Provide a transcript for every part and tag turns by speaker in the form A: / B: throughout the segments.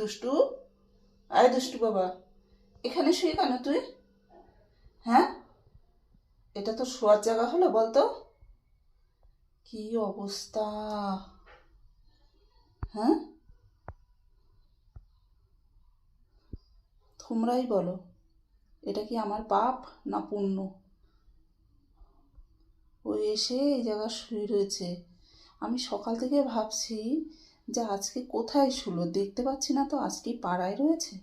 A: দুষ্টু? আয় দুষ্টু বাবা। এখানে শুয়ে কেন তুই? হ্যাঁ? এটা তো শোয়ার জায়গা হলো, বলতো? কি অবস্থা? হ্যাঁ? তোমরাই বলো, এটা কি আমার পাপ না পুণ্য? ও এসে এই জায়গা শুয়ে রয়েছে। আমি সকাল থেকে ভাবছি যে আজকে কোথায় শুলো? দেখতে পাচ্ছি না তো আজকে পাড়ায় রয়েছে।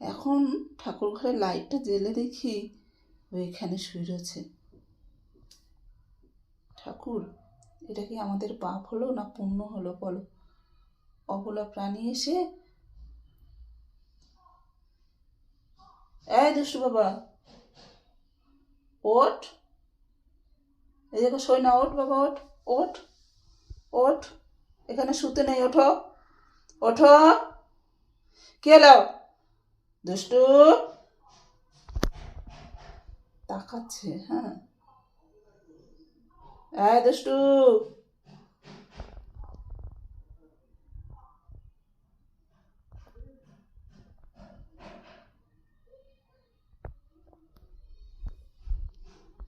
A: এখন ঠাকুর ঘরের লাইটটা জ্বেলে দেখি ও এখানে শুয়ে রয়েছে। ঠাকুর, এটা কি আমাদের পাপ হলো না পুণ্য হলো বলো? অবলা প্রাণী এসে? এই দুষ্টু বাবা, ওঠ। এই জায়গা শোয় না, ওঠ বাবা, ওঠ ওঠ ওঠ। এখানে শুতে নেই ওঠো। ওঠো। কে লাও দুষ্টু। তাকাচ্ছে হ্যাঁ। দুষ্টু।